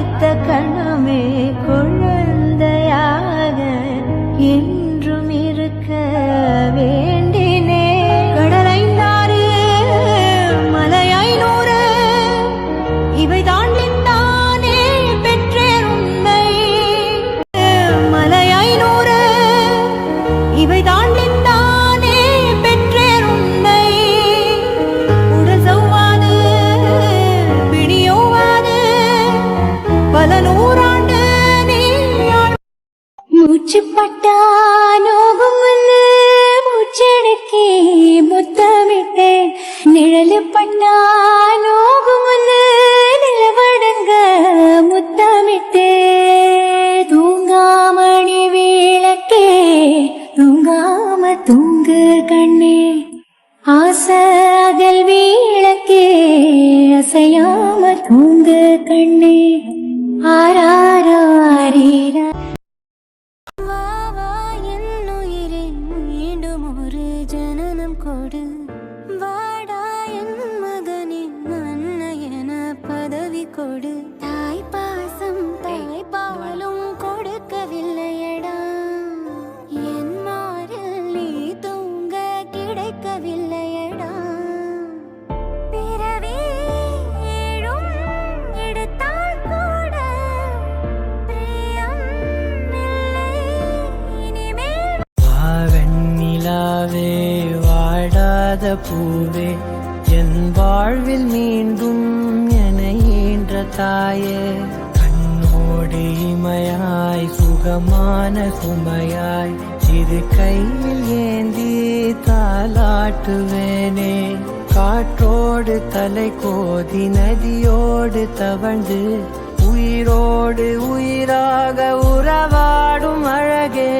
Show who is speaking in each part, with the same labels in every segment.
Speaker 1: மனமே குழந்தையாக என்றும் இருக்க மூச்சுப்பட்டா நோகும் முன்னு முத்தமிட்டேன். நிழலு பட்டா நோகும் நிலவடங்க முத்தமிட்டே தூங்காமணி விளக்கே தூங்காம தூங்கு கண்ணே. ஆசை அதில் விளக்கே அசையாம தூங்கு கண்ணே. ஆராரோ. கொடு தாய் பாசம் தாய் பாலும் கொடுக்கவில்லையடா. என் மாறில் நீ தூங்க கிடைக்கவில்லையடா. பிறவி ஏழும் எடுத்தால் கூட பிரியம் இல்லை இனிமேல்
Speaker 2: வாடாத பூவே என் வாழ்வில் மீண்டும் ஈன்ற தாயே. கண்ணோடு இமையாய் சுகமான சுமையாய் சிறு கையில் ஏந்தி தாலாட்டுவேனே காற்றோடு தலை கோதி நதியோடு தவழ்ந்து உயிரோடு உயிராக உறவாடும் அழகே.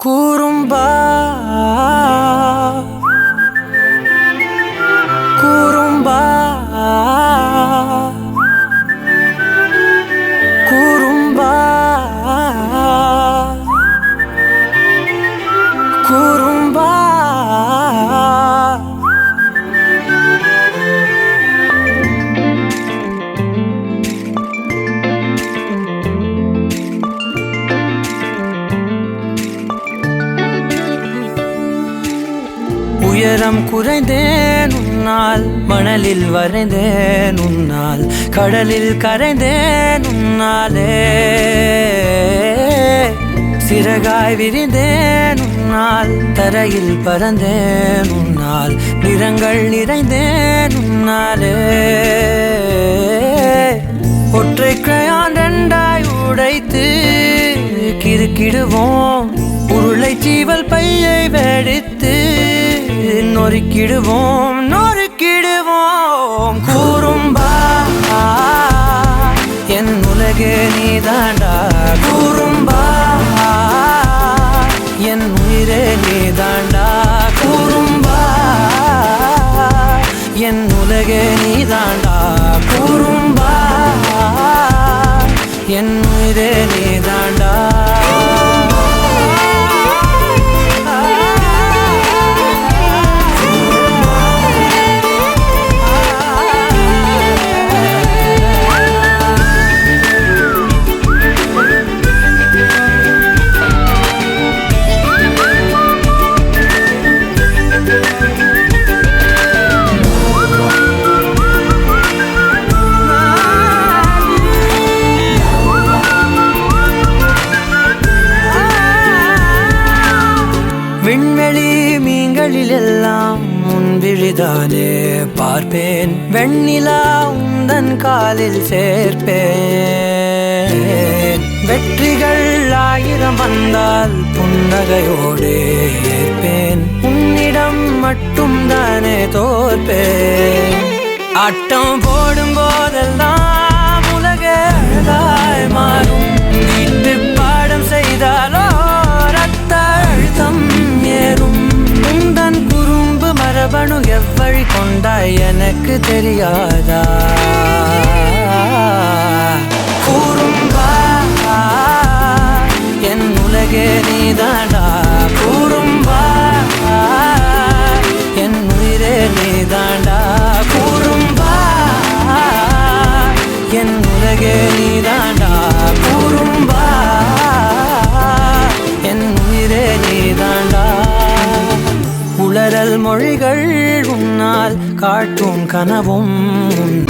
Speaker 2: கூறும்பா உயரம் குறைந்தேன் உன்னால் மணலில் வரைந்தேன் உன்னால் கடலில் கரைந்தேன் உன்னாலே. சிறகாய் விரிந்தேன் உன்னால் தரையில் பறந்தேன் உன்னால் நிறங்கள் நிறைந்தேன் உன்னாலே. ஒற்றை கிரையான் ரெண்டாய் உடைத்து கிறுக்கிடுவோம் உருளை சீவல் பையை வெடித்து நொறுக்கிடுவோம் நொறுக்கிடுவோம். கூறும்பா என் உலகே நீதான். விண்வெளி மீன்களில் எல்லாம் உன் பார்ப்பேன். வெண்ணிலா உந்தன் காலில் சேர்ப்பேன். வெற்றிகள் ஆயிரம் வந்தால் புன்னகையோடு ஏற்பேன். உன்னிடம் மட்டும் தானே தோற்பேன். ஆட்டம் போடும் போதெல்லாம் உலக அழகாய் தெரியாதா? கூறும்பா என் உலகே நீதாடா கூறும்பா என் உயிரே நீதாண்டா? கூறும்பா என் உலகே நீதாண்டா? கூறும்பா என் உயிரே நீதாண்டா? உளறல் மொழிகள் காட்டும் கனவும். உன்